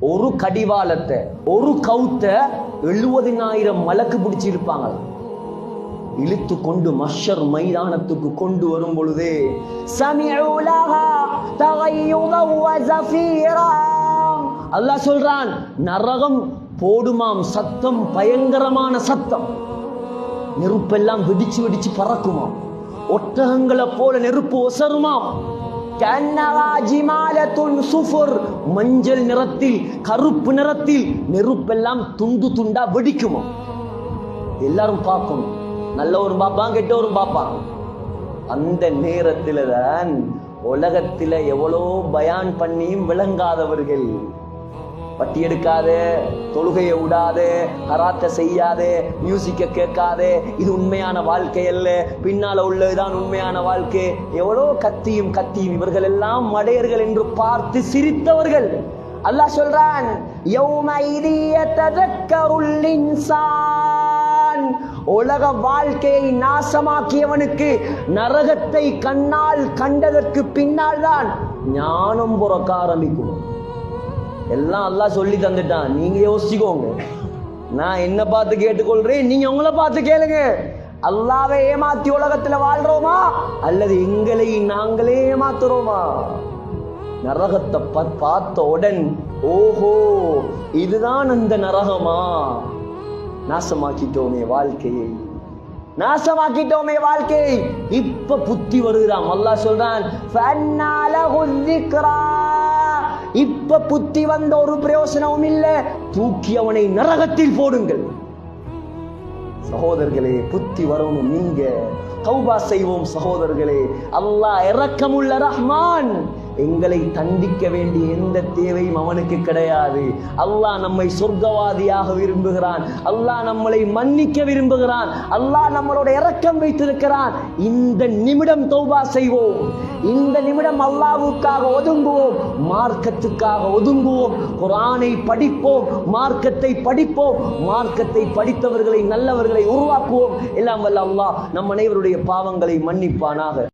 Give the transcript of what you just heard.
ஒரு கடிவாளத்தை ஒரு கவுத்த எழுபதினாயிரம் மலக்கு பிடிச்சிருப்பாங்க. இழுத்து கொண்டு மஷர் மைதானத்துக்கு கொண்டு வரும் பொழுது அல்லாஹ் சொல்றான் நரகம் போடுமாம் சத்தம் பயங்கரமான சத்தம். நெருப்பெல்லாம் வெடிச்சு வெடிச்சு பறக்குமாம். ஒட்டகங்களை போல நெருப்பு ஒசருமாம். மஞ்சள் நிறத்தில் கருப்பு நிறத்தில் நெருப்பெல்லாம் துண்டு துண்டா வெடிக்குமோ? எல்லாரும் பார்க்கணும். நல்லவரும் பார்ப்பான் கெட்டவரும் பார்ப்பான். அந்த நேரத்தில் தான் உலகத்துல எவ்வளோ பயான் பண்ணியும் விளங்காதவர்கள் வட்டி எடுக்காது தொழுகையை விடாது கராத்த செய்யாது மியூசிக்கை கேட்காது. இது உண்மையான வாழ்க்கை அல்ல. பின்னால உள்ளதுதான் உண்மையான வாழ்க்கை. எவ்வளோ கத்தியும் கத்தியும் இவர்கள் எல்லாம் மடையர்கள் என்று பார்த்து சிரித்தவர்கள். அல்லாஹ் சொல்றான் உலக வாழ்க்கையை நாசமாக்கியவனுக்கு நரகத்தை கண்ணால் கண்டதற்கு பின்னால் தான் ஞானம் புறக்க ஆரம்பிக்கும். எல்லாம் எல்லாம் சொல்லி தந்துட்டான். நீங்க யோசிச்சுக்கோங்க. நான் என்ன பார்த்து கேட்டுக்கொள்றேன். நீங்க உங்களை பார்த்து கேளுங்க. அல்லாவை ஏமாத்தி உலகத்துல வாழ்றோமா? அல்லது எங்களை நாங்களே ஏமாத்துறோமா? நரகத்தை பார்த்த உடன் ஓஹோ இதுதான் அந்த நரகமா? நாசமாக்கிட்டோமே வாழ்க்கையை. நாசமாக்கிட்டோமே வாழ்க்கையை. இப்ப புத்தி வருகிறான் அல்லாஹ் சொல்றான் இப்ப புத்தி வந்த ஒரு பிரயோசனமும் இல்ல தூக்கி அவனை நரகத்தில் போடுங்கள். சகோதரர்களே புத்தி வரணும் நீங்க. தௌபா செய்வோம் சகோதரர்களே. அல்லாஹ் இறக்கமுள்ள ரஹ்மான். எங்களை தண்டிக்க வேண்டிய எந்த தேவையும் அவனுக்கு கிடையாது. அல்லாஹ் நம்மை சொர்க்கவாதியாக விரும்புகிறான். அல்லாஹ் நம்மளை மன்னிக்க விரும்புகிறான். அல்லாஹ் நம்மளோட இறக்கம் வைத்திருக்கிறான். இந்த நிமிடம் தௌபா செய்வோம். இந்த நிமிடம் அல்லாஹ்வுக்காக ஒதுங்குவோம். மார்க்கத்துக்காக ஒதுங்குவோம். குரானை படிப்போம். மார்க்கத்தை படிப்போம். மார்க்கத்தை படித்தவர்களை நல்லவர்களை உருவாக்குவோம். எல்லாம் வல்ல அல்லாஹ் நம் அனைவருடைய பாவங்களை மன்னிப்பானாக.